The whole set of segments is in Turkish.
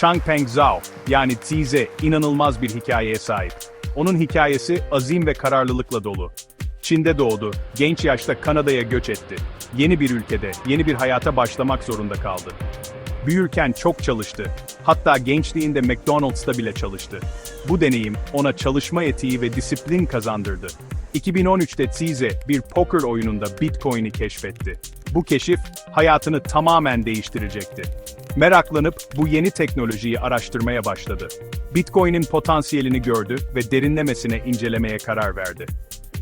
Changpeng Zhao yani Zize inanılmaz bir hikayeye sahip. Onun hikayesi azim ve kararlılıkla dolu. Çin'de doğdu, genç yaşta Kanada'ya göç etti. Yeni bir ülkede, yeni bir hayata başlamak zorunda kaldı. Büyürken çok çalıştı. Hatta gençliğinde McDonald's'ta bile çalıştı. Bu deneyim ona çalışma etiği ve disiplin kazandırdı. 2013'te Zize bir poker oyununda Bitcoin'i keşfetti. Bu keşif hayatını tamamen değiştirecekti. Meraklanıp bu yeni teknolojiyi araştırmaya başladı. Bitcoin'in potansiyelini gördü ve derinlemesine incelemeye karar verdi.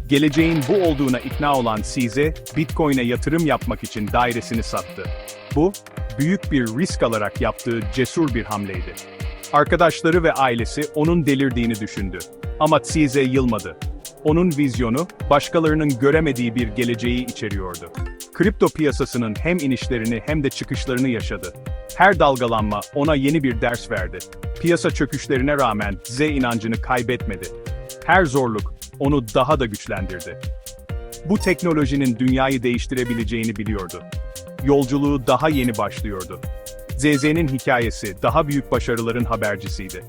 Geleceğin bu olduğuna ikna olan Size, Bitcoin'e yatırım yapmak için dairesini sattı. Bu, büyük bir risk alarak yaptığı cesur bir hamleydi. Arkadaşları ve ailesi onun delirdiğini düşündü. Ama Size yılmadı. Onun vizyonu, başkalarının göremediği bir geleceği içeriyordu. Kripto piyasasının hem inişlerini hem de çıkışlarını yaşadı. Her dalgalanma ona yeni bir ders verdi. Piyasa çöküşlerine rağmen Z inancını kaybetmedi. Her zorluk onu daha da güçlendirdi. Bu teknolojinin dünyayı değiştirebileceğini biliyordu. Yolculuğu daha yeni başlıyordu. ZZ'nin hikayesi daha büyük başarıların habercisiydi.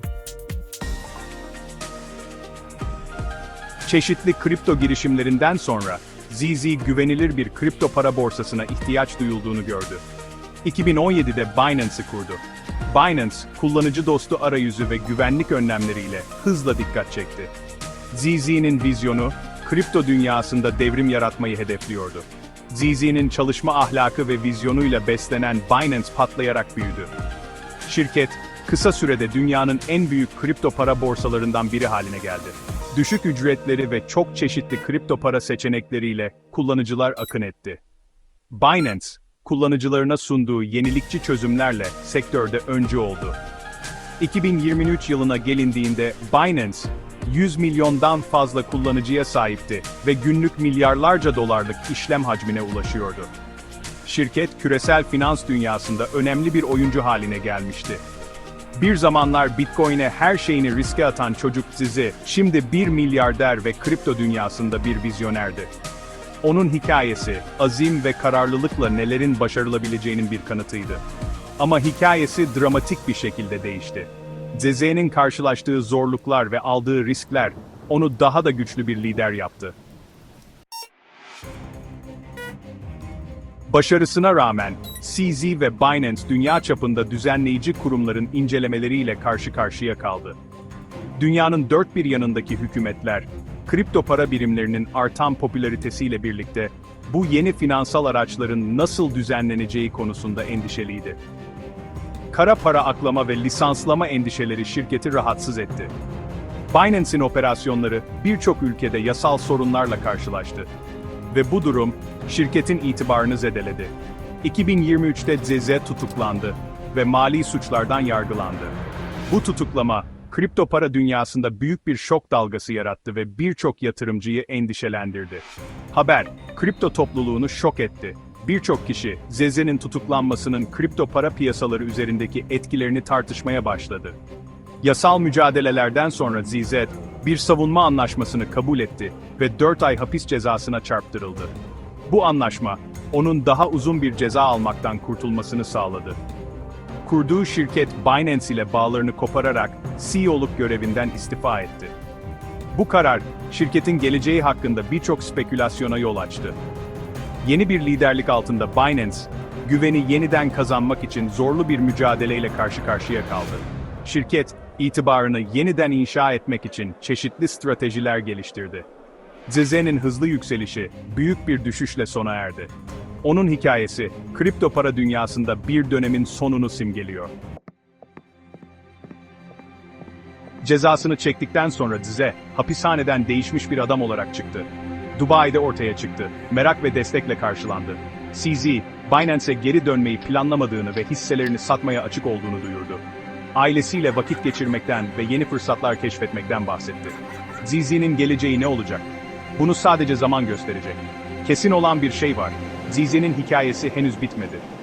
Çeşitli kripto girişimlerinden sonra ZZ güvenilir bir kripto para borsasına ihtiyaç duyulduğunu gördü. 2017'de Binance'ı kurdu. Binance, kullanıcı dostu arayüzü ve güvenlik önlemleriyle hızla dikkat çekti. ZZ'nin vizyonu, kripto dünyasında devrim yaratmayı hedefliyordu. ZZ'nin çalışma ahlakı ve vizyonuyla beslenen Binance patlayarak büyüdü. Şirket, kısa sürede dünyanın en büyük kripto para borsalarından biri haline geldi. Düşük ücretleri ve çok çeşitli kripto para seçenekleriyle kullanıcılar akın etti. Binance, kullanıcılarına sunduğu yenilikçi çözümlerle sektörde öncü oldu. 2023 yılına gelindiğinde Binance, 100 milyondan fazla kullanıcıya sahipti ve günlük milyarlarca dolarlık işlem hacmine ulaşıyordu. Şirket küresel finans dünyasında önemli bir oyuncu haline gelmişti. Bir zamanlar Bitcoin'e her şeyini riske atan çocuk Zizi, şimdi bir milyarder ve kripto dünyasında bir vizyonerdi. Onun hikayesi, azim ve kararlılıkla nelerin başarılabileceğinin bir kanıtıydı. Ama hikayesi dramatik bir şekilde değişti. Zeze'nin karşılaştığı zorluklar ve aldığı riskler, onu daha da güçlü bir lider yaptı. Başarısına rağmen, CZ ve Binance dünya çapında düzenleyici kurumların incelemeleriyle karşı karşıya kaldı. Dünyanın dört bir yanındaki hükümetler, kripto para birimlerinin artan popülaritesiyle birlikte, bu yeni finansal araçların nasıl düzenleneceği konusunda endişeliydi. Kara para aklama ve lisanslama endişeleri şirketi rahatsız etti. Binance'in operasyonları birçok ülkede yasal sorunlarla karşılaştı. Ve bu durum, şirketin itibarını zedeledi. 2023'te ZZ tutuklandı ve mali suçlardan yargılandı. Bu tutuklama, kripto para dünyasında büyük bir şok dalgası yarattı ve birçok yatırımcıyı endişelendirdi. Haber, kripto topluluğunu şok etti. Birçok kişi, ZZ'nin tutuklanmasının kripto para piyasaları üzerindeki etkilerini tartışmaya başladı. Yasal mücadelelerden sonra ZZ, bir savunma anlaşmasını kabul etti ve 4 ay hapis cezasına çarptırıldı. Bu anlaşma, onun daha uzun bir ceza almaktan kurtulmasını sağladı. Kurduğu şirket Binance ile bağlarını kopararak CEO'luk görevinden istifa etti. Bu karar, şirketin geleceği hakkında birçok spekülasyona yol açtı. Yeni bir liderlik altında Binance, güveni yeniden kazanmak için zorlu bir mücadeleyle karşı karşıya kaldı. Şirket, itibarını yeniden inşa etmek için çeşitli stratejiler geliştirdi. Zeze'nin hızlı yükselişi, büyük bir düşüşle sona erdi. Onun hikayesi, kripto para dünyasında bir dönemin sonunu simgeliyor. Cezasını çektikten sonra Zize, hapishaneden değişmiş bir adam olarak çıktı. Dubai'de ortaya çıktı, merak ve destekle karşılandı. CZ, Binance'e geri dönmeyi planlamadığını ve hisselerini satmaya açık olduğunu duyurdu. Ailesiyle vakit geçirmekten ve yeni fırsatlar keşfetmekten bahsetti. ZZ'nin geleceği ne olacak? Bunu sadece zaman gösterecek. Kesin olan bir şey var. ZZ'nin hikayesi henüz bitmedi.